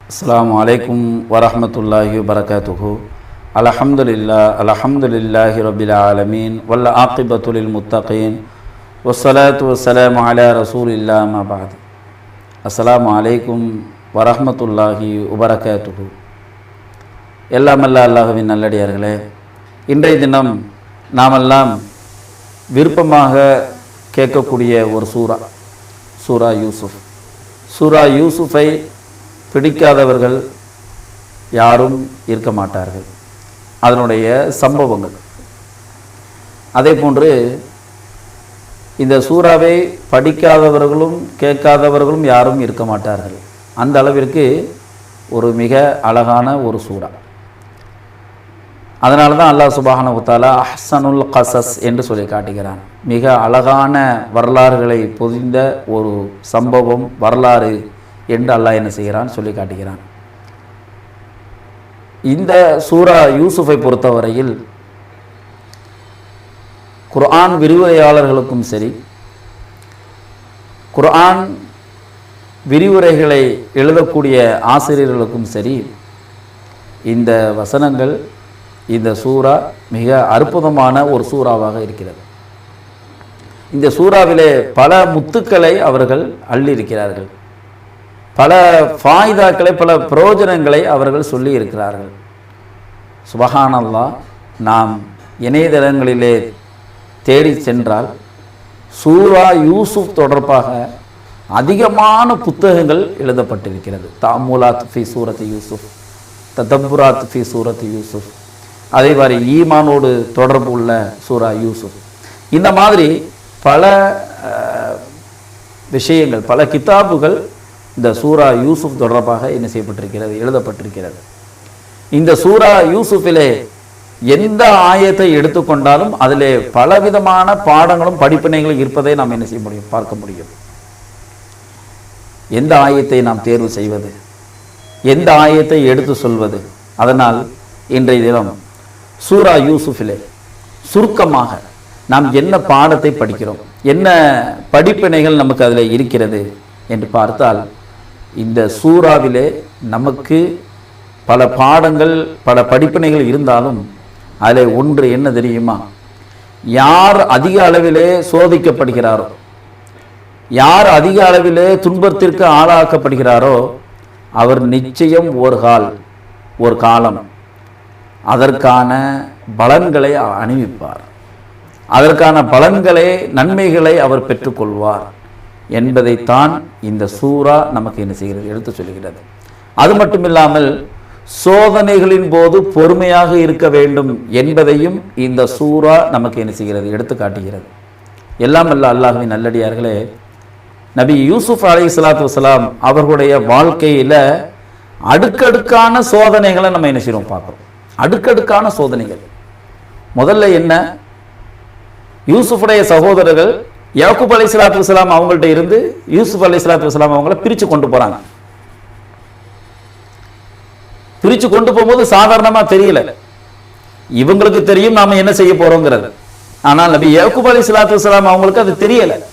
அஸ்ஸலாமு அலைக்கும் வரஹ்மத்துல்லாஹி வரகாத்துஹு அல்ஹம்துலில்லா அல்ஹம்துலில்லாஹி ரபில் ஆலமீன் வல்ல ஆக்கிபத்துலில் முத்தகீன் வஸ்ஸலாத்து வஸ்ஸலாமு அலா ரசூலில்லா மபாத் அஸ்ஸலாமு அலைக்கும் வரஹ்மத்துல்லாஹி வபரகாத்துஹு எல்லாமல்ல அல்லாஹுவின் நல்லடியார்களே இன்றைய தினம் நாமெல்லாம் விருப்பமாக கேட்கக்கூடிய ஒரு சூரா சூரா யூசுஃப் சூரா யூசுஃபை பிடிக்காதவர்கள் யாரும் இருக்க மாட்டார்கள். அதனுடைய சம்பவங்கள். அதே போன்று இந்த சூறாவை படிக்காதவர்களும் கேட்காதவர்களும் யாரும் இருக்க மாட்டார்கள். அந்த அளவிற்கு ஒரு மிக அழகான ஒரு சூறா. அதனால தான் அல்லாஹ் சுபான உத்தாலா அஹ்சனுல் கசஸ் என்று சொல்லி காட்டுகிறான். மிக அழகான வரலாறுகளை பொதிந்த ஒரு சம்பவம் வரலாறு என்று அல்லாஹ் என்ன செய்கிறான்? சொல்லி காட்டுகிறான். இந்த சூரா யூசுஃபை பொறுத்தவரையில் குர்ஆன் விரிவுரையாளர்களுக்கும் சரி குர்ஆன் விரிவுரைகளை எழுதக்கூடிய ஆசிரியர்களுக்கும் சரி இந்த வசனங்கள் இந்த சூரா மிக அற்புதமான ஒரு சூறாவாக இருக்கிறது. இந்த சூறாவிலே பல முத்துக்களை அவர்கள் அள்ளியிருக்கிறார்கள். பல ஃபாய்தாக்களை பல பிரயோஜனங்களை அவர்கள் சொல்லி இருக்கிறார்கள் சுபஹானல்லா நாம் இணையதளங்களிலே தேடி சென்றால் சூரா யூசுப் தொடர்பாக அதிகமான புத்தகங்கள் எழுதப்பட்டிருக்கிறது. தாமூலாத் ஃபி சூரத் யூசுப் ததம்புராத் ஃபி சூரத் யூசுப் அதே மாதிரி ஈமானோடு தொடர்பு உள்ள சூரா யூசுப். இந்த மாதிரி பல விஷயங்கள் பல கித்தாபுகள் இந்த சூரா யூசுப் தொடர்பாக என்ன செய்யப்பட்டிருக்கிறது எழுதப்பட்டிருக்கிறது. இந்த சூரா யூசுஃபிலே எந்த ஆயத்தை எடுத்துக்கொண்டாலும் அதிலே பலவிதமான பாடங்களும் படிப்பினைகளும் இருப்பதை நாம் என்ன செய்ய முடியும் பார்க்க முடியும். எந்த ஆயத்தை நாம் தேர்வு செய்வது? எந்த ஆயத்தை எடுத்து சொல்வது? அதனால் இன்றைய தினம் சூரா யூசுஃபிலே. சுருக்கமாக நாம் என்ன பாடத்தை படிக்கிறோம்? என்ன படிப்பினைகள் நமக்கு அதில் இருக்கிறது என்று பார்த்தால் இந்த சூறாவிலே நமக்கு பல பாடங்கள் பல படிப்பினைகள் இருந்தாலும் அதில் ஒன்று என்ன தெரியுமா? யார் அதிக அளவிலே சோதிக்கப்படுகிறாரோ யார் அதிக அளவிலே துன்பத்திற்கு ஆளாக்கப்படுகிறாரோ அவர் நிச்சயம் ஒரு கால் ஒரு காலம். அதற்கான பலன்களை அணிவிப்பார். அதற்கான பலன்களை நன்மைகளை அவர் பெற்றுக்கொள்வார் என்பதைத்தான் இந்த சூரா நமக்கு என்ன செய்கிறது எடுத்து சொல்கிறது அது மட்டுமில்லாமல் சோதனைகளின் போது பொறுமையாக இருக்க வேண்டும் என்பதையும் இந்த சூரா நமக்கு என்ன செய்கிறது எடுத்து காட்டுகிறது. எல்லாம் அல்ல அல்லாஹுவின் நல்லடியார்களே நபி யூசுப் அலி சலாத்து வலாம் அவர்களுடைய வாழ்க்கையில் அடுக்கடுக்கான சோதனைகளை நம்ம என்ன செய்கிறோம் பார்க்குறோம். அடுக்கடுக்கான சோதனைகள். முதல்ல என்ன? யூசுஃபுடைய சகோதரர்கள் யாக்குப் அலை சலாத்து இஸ்லாம் அவங்கள்ட்ட இருந்து யூசுப் அலை சலாத்து இஸ்லாம் அவங்கள பிரிச்சு கொண்டு போறாங்க. பிரிச்சு கொண்டு போகும்போது சாதாரணமா தெரியல. இவங்களுக்கு தெரியும் நாம என்ன செய்ய போறோங்கிறது. ஆனால் நபி யாக்குப் அலை சலாத்து இஸ்லாம் அவங்களுக்கு அது தெரியல.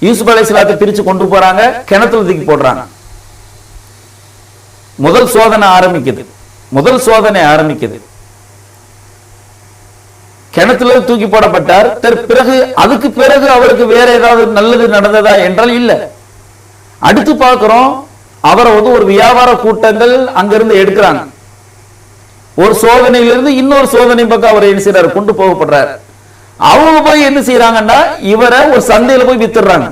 யூசுப் அலை சலாத்தை பிரிச்சு கொண்டு போறாங்க கிணத்துல தூக்கி போடுறாங்க. முதல் சோதனை ஆரம்பிக்குது. முதல் சோதனை ஆரம்பிக்குது. கிணத்துல தூக்கி போடப்பட்டார். பிறகு அதுக்கு பிறகு அவருக்கு வேற ஏதாவது நல்லது நடந்ததா என்றால் இல்ல. அடுத்து பார்க்கிறோம் அவரை வந்து ஒரு வியாபார கூட்டங்கள் அங்கிருந்து எடுக்கிறாங்க. ஒரு சோதனையிலிருந்து இன்னொரு சோதனை பக்கம் அவர் என்ன செய்யறாரு கொண்டு போகப்படுறாரு. அவங்க போய் என்ன செய்யறாங்கன்னா இவரை ஒரு சந்தையில போய் வித்துடுறாங்க.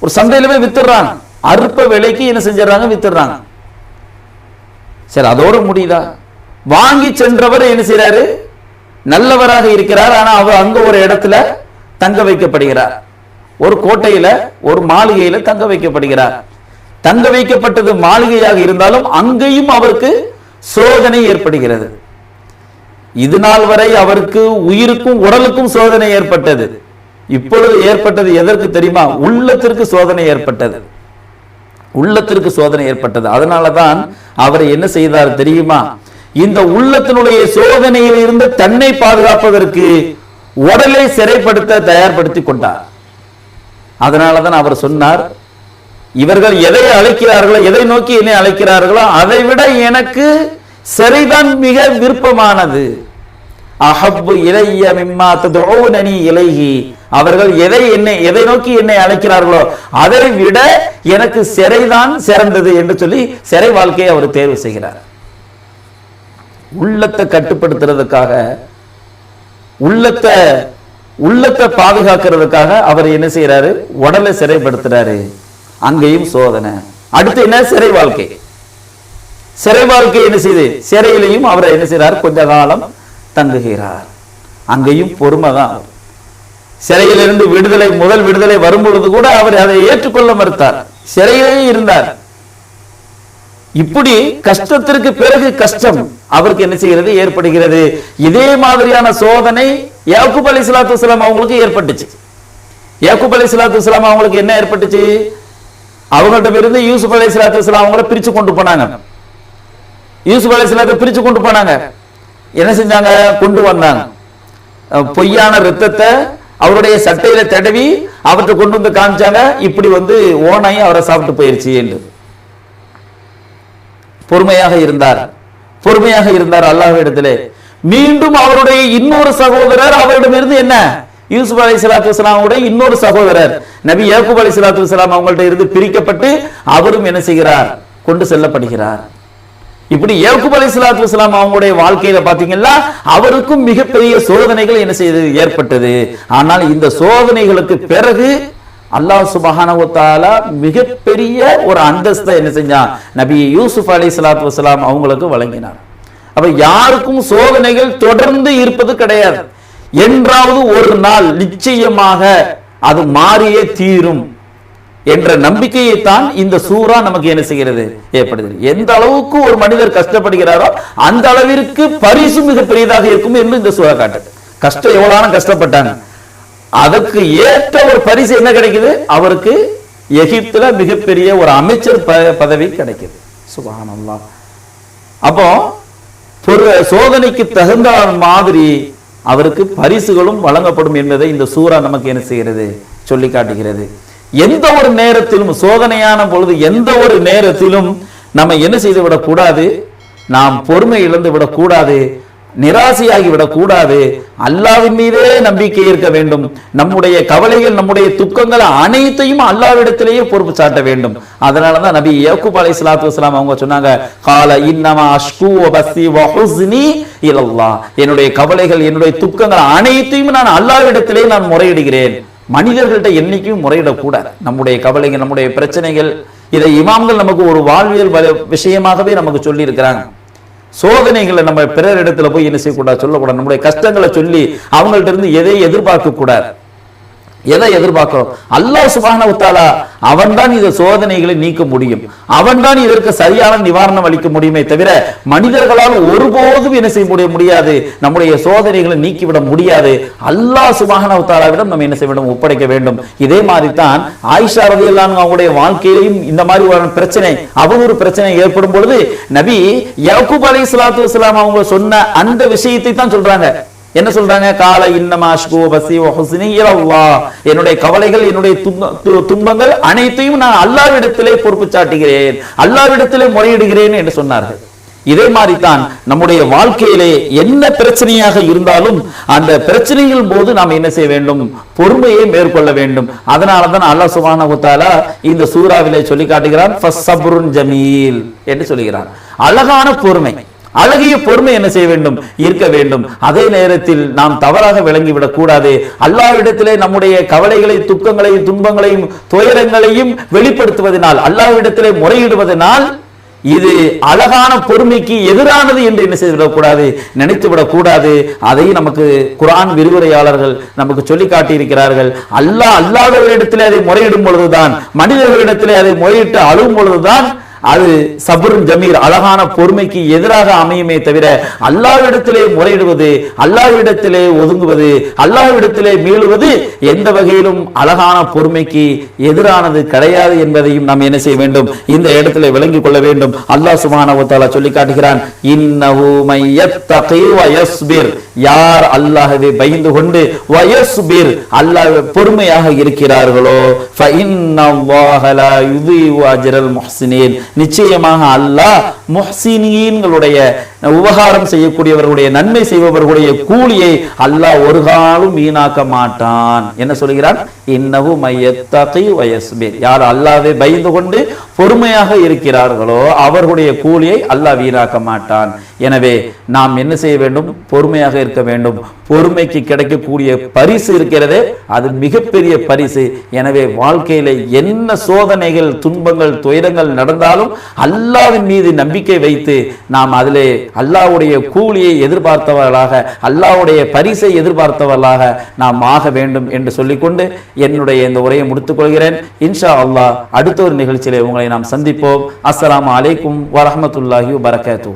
ஒரு சந்தையில போய் வித்துடுறாங்க. அற்ப விலைக்கு என்ன செஞ்சிடறாங்க? வித்துடுறாங்க. சரி அதோடு முடியுதா? வாங்கி சென்றவர் என்ன செய்யறாரு நல்லவராக இருக்கிறார் ஆனா அவர் அங்க ஒரு இடத்துல தங்க வைக்கப்படுகிறார். ஒரு கோட்டையில ஒரு மாளிகையில தங்க வைக்கப்படுகிறார். தங்க வைக்கப்பட்டது மாளிகையாக இருந்தாலும் அங்கேயும் அவருக்கு சோதனை ஏற்படுகிறது. இது நாள் வரை அவருக்கு உயிருக்கும் உடலுக்கும் சோதனை ஏற்பட்டது. இப்பொழுது ஏற்பட்டது எதற்கு தெரியுமா? உள்ளத்திற்கு சோதனை ஏற்பட்டது. உள்ளத்திற்கு சோதனை ஏற்பட்டது. அதனால தான் அவர் என்ன செய்தார் தெரியுமா? இந்த உள்ளத்தினுடைய சோதனையில் இருந்து தன்னை பாதுகாப்பதற்கு உடலை சிறைப்படுத்த தயார்படுத்தி கொண்டார். அதனாலதான் அவர் சொன்னார் இவர்கள் எதை அழைக்கிறார்களோ எதை நோக்கி என்னை அழைக்கிறார்களோ அதை விட எனக்கு சிறைதான் மிக விருப்பமானது. அஹப்பு இலைய மிம்மா ததுஊனனி இலைஹி. அவர்கள் எதை என்னை எதை நோக்கி என்னை அழைக்கிறார்களோ அதை விட எனக்கு சிறைதான் சிறந்தது என்று சொல்லி சிறை வாழ்க்கையை அவர் தேர்வு செய்கிறார். உள்ளத்தை கட்டுப்படுத்துறதுக்காக உள்ளத்தை உள்ளத்தை பாதுகாக்கிறதுக்காக அவர் என்ன செய்யறாரு உடலை சிறைப்படுத்துறாரு. அங்கேயும் சோதனை. அடுத்து என்ன? சிறை வாழ்க்கை. சிறை வாழ்க்கை என்ன செய்யுது சிறையிலையும் அவர் என்ன செய்யறாரு கொஞ்ச காலம் தங்குகிறார். அங்கேயும் பொறுமை தான். சிறையிலிருந்து விடுதலை முதல் விடுதலை வரும் பொழுது கூட அவர் அதை ஏற்றுக்கொள்ள மறுத்தார். சிறையிலேயே இருந்தார். இப்படி கஷ்டத்திற்கு பிறகு கஷ்டம் அவருக்கு என்ன செய்கிறது? ஏற்படுகிறது. இதே மாதிரியான சோதனை யாக்குப் அலி சலாத்து வலாம் அவங்களுக்கு ஏற்பட்டுச்சு. யாக்குப் அலி சலாத்து வலாம் அவங்களுக்கு என்ன ஏற்பட்டுச்சு? அவங்கள்ட்ட இருந்து யூசுப் அலி சலாத்து வலாம் அவங்கள பிரிச்சு கொண்டு போனாங்க. யூசுப் அலி சலாத்தை பிரிச்சு கொண்டு போனாங்க. என்ன செஞ்சாங்க? கொண்டு வந்தாங்க. பொய்யான ரத்தத்தை அவருடைய சட்டையில தடவி அவற்றை கொண்டு வந்து காமிச்சாங்க. இப்படி வந்து ஓனாயி அவரை சாப்பிட்டு போயிருச்சு என்று. பொறுமையாக இருந்தார். பொறுமையாக இருந்தார் அல்லாஹ்விடத்திலே. மீண்டும் அவருடைய இன்னொரு சகோதரர் அவரிடமிருந்து என்ன? யூசுப் அலி சலாத்து வலாமுடைய இன்னொரு சகோதரர். நபி யாக்குப் அலி சலாத்து வலாம் அவங்கள்ட்ட இருந்து பிரிக்கப்பட்டு அவரும் என்ன செய்கிறார்? கொண்டு செல்லப்படுகிறார். இப்படி ஏகுப் அலி சலாத்து இஸ்லாம் அவங்களுடைய வாழ்க்கையில பாத்தீங்கன்னா அவருக்கும் மிகப்பெரிய சோதனைகள் என்ன செய்தது ஏற்பட்டது. ஆனால் இந்த சோதனைகளுக்கு பிறகு அல்லாஹ் சுபஹானவத்தால மிகப்பெரிய ஒரு அந்தஸ்தை என்ன செஞ்சான்? நபி யூசுப் அலை சலாத்து வலாம் அவங்களுக்கு வழங்கினார். அப்ப யாருக்கும் சோதனைகள் தொடர்ந்து இருப்பது கிடையாது. என்றாவது ஒரு நாள் நிச்சயமாக அது மாறியே தீரும். என்ற நம்பிக்கையை தான் இந்த சூறா நமக்கு என்ன செய்கிறது? ஏற்படுகிறது. எந்த அளவுக்கு ஒரு மனிதர் கஷ்டப்படுகிறாரோ அந்த அளவிற்கு பரிசு மிக பெரியதாக இருக்கும் என்று இந்த சூறா காட்டு கஷ்டம் எவ்வளவு கஷ்டப்பட்டாங்க. அதற்கு ஏற்ற ஒரு பரிசு என்ன கிடைக்குது? அவருக்கு எகிப்துல மிகப்பெரிய ஒரு அமைச்சர் ப- பதவி கிடைக்குது. சுபஹானல்லாஹ். அப்போ பொரு- சோதனைக்கு தகுந்த மாதிரி அவருக்கு பரிசுகளும் வழங்கப்படும் என்பதை இந்த சூறா நமக்கு என்ன செய்கிறது? சொல்லி காட்டுகிறது. எந்த ஒரு நேரத்திலும் சோதனையான பொழுது எந்த ஒரு நேரத்திலும் நம்ம என்ன செய்து விடக்கூடாது? நாம் பொறுமை இழந்து விடக்கூடாது நிராசையாகி விடக்கூடாது. அல்லாவின் மீதே நம்பிக்கை இருக்க வேண்டும். நம்முடைய கவலைகள் நம்முடைய துக்கங்கள் அனைத்தையும் அல்லாவிடத்திலேயே பொறுப்பு சாட்ட வேண்டும். அதனால தான் நபி யாக்கூப் அலை சலாத்து வஸலாம் அவங்க சொன்னாங்க கால இன்னமா அஷ்கு இல்லல்லா என்னுடைய கவலைகள் என்னுடைய துக்கங்கள் அனைத்தையும் நான் அல்லாவிடத்திலே நான் முறையிடுகிறேன். மனிதர்கள்ட்ட என்னைக்கும் முறையிடக்கூடாது நம்முடைய கவலைகள் நம்முடைய பிரச்சனைகள் இதை இமாம்கள் நமக்கு ஒரு வாழ்வியல் வ- விஷயமாகவே நமக்கு சொல்லி இருக்கிறாங்க சோதனைகளை நம்ம பிறர் இடத்துல போய் என்ன செய்யக்கூடாது சொல்லக்கூடாது. நம்முடைய கஷ்டங்களை சொல்லி அவங்கள்ட்ட இருந்து எதை எதிர்பார்க்க கூடாது எதை எதிர்பார்க்கிறோம்? அல்லாஹ் சுபான உத்தாலா அவன் தான் இந்த சோதனைகளை நீக்க முடியும். அவன் தான் இதற்கு சரியான நிவாரணம் அளிக்க முடியுமே தவிர மனிதர்களால் ஒருபோதும் என்ன செய்ய முடிய முடியாது. நம்முடைய சோதனைகளை நீக்கிவிட முடியாது. அல்லாஹ் சுபான உத்தாலாவிடம் நம்ம என்ன செய்ய வேண்டும்? ஒப்படைக்க வேண்டும். இதே மாதிரி தான் ஆயிஷா ரதியல்லான் அவங்களுடைய வாழ்க்கையிலையும் இந்த மாதிரி ஒரு பிரச்சனை ஒரு பிரச்சனை ஏற்படும் பொழுது நபி யாக்கூப் அலி ஸலாத்து இஸ்லாம் அவங்க சொன்ன அந்த விஷயத்தை தான் சொல்றாங்க. என்ன சொல்றாங்க? கால இன்னமா பசி ஹுஸ்னி என்னுடைய கவலைகள் என்னுடைய துன்ப- து- துன்பங்கள் அனைத்தையும் நான் அல்லாவிடத்திலே பொறுப்பு சாட்டுகிறேன் அல்லாவிடத்திலே முறையிடுகிறேன் என்று சொன்னார்கள். இதே மாதிரி தான் நம்முடைய வாழ்க்கையிலே என்ன பிரச்சனையாக இருந்தாலும் அந்த பிரச்சனையின் போது நாம் என்ன செய்ய வேண்டும்? பொறுமையை மேற்கொள்ள வேண்டும். அதனால தான் அல்லாஹ் சுப்ஹானஹு இந்த சூறாவிலே சொல்லி காட்டுகிறான் ஜமீல் என்று சொல்லுகிறான். அழகான பொறுமை. அழகிய பொறுமை என்ன செய்ய வேண்டும்? இருக்க வேண்டும். அதே நேரத்தில் நாம் தவறாக விளங்கிவிடக் கூடாது. அல்லாவிடத்திலே நம்முடைய கவலைகளை துக்கங்களையும் துன்பங்களையும் துயரங்களையும் வெளிப்படுத்துவதனால் அல்லாவிடத்திலே முறையிடுவதனால் இது அழகான பொறுமைக்கு எதிரானது என்று என்ன செய்து விடக்கூடாது நினைத்து விடக்கூடாது அதை நமக்கு குரான் விரிவுரையாளர்கள் நமக்கு சொல்லி காட்டியிருக்கிறார்கள். அல்லாஹ் அல்லாதவரிடத்திலே அதை முறையிடும் பொழுதுதான் மனிதர்களிடத்திலே அதை முறையிட்டு அழுகும் பொழுதுதான் அது சபுரும் ஜமீர் அழகான பொறுமைக்கு எதிராக அமையுமே தவிர அல்லாவிடத்திலே முறையிடுவது அல்லாவிடத்திலே ஒதுங்குவது அல்லாவிடத்திலே மீளுவது எந்த வகையிலும் அழகான பொறுமைக்கு எதிரானது கிடையாது என்பதையும் நாம் என்ன செய்ய வேண்டும்? இந்த இடத்துல விளங்கிக் கொள்ள வேண்டும். அல்லாஹ் சுப்ஹானஹு சொல்லி காட்டுகிறான் யார் அல்லாஹவே பயந்து கொண்டு வ அல்லாஹ் பொறுமையாக இருக்கிறார்களோ? நிச்சயமாக அல்லாஹ் முஹ்சினியீன்களுடைய உபகாரம் செய்யக்கூடியவர்களுடைய நன்மை செய்பவர்களுடைய கூலியை அல்லாஹ் ஒரு காலம் வீணாக்க மாட்டான். என்ன சொல்கிறான்? இன்னவு மையத்தகை வயஸ்பிர். யார் அல்லாவே பயந்து கொண்டு பொறுமையாக இருக்கிறார்களோ அவர்களுடைய கூலியை அல்லாஹ் வீணாக்க மாட்டான். எனவே நாம் என்ன செய்ய வேண்டும்? பொறுமையாக இருக்க வேண்டும். பொறுமைக்கு கிடைக்கக்கூடிய பரிசு இருக்கிறதே அது மிகப்பெரிய பரிசு. எனவே வாழ்க்கையில என்ன சோதனைகள் துன்பங்கள் துயரங்கள் நடந்தாலும் அல்லாவின் மீது நம்பிக்கை வைத்து நாம் அதிலே அல்லாஹ்வுடைய கூலியை எதிர்பார்த்தவர்களாக அல்லாவுடைய பரிசை எதிர்பார்த்தவர்களாக நாம் ஆக வேண்டும் என்று சொல்லிக்கொண்டு என்னுடைய இந்த உரையை முடித்துக் கொள்கிறேன். இன்ஷா அல்லாஹ் அடுத்த ஒரு நிகழ்ச்சியிலே உங்களை நாம் சந்திப்போம். அஸ்லாம் அலைக்கும் வரமத்துல்லாஹி வரகாத்தூ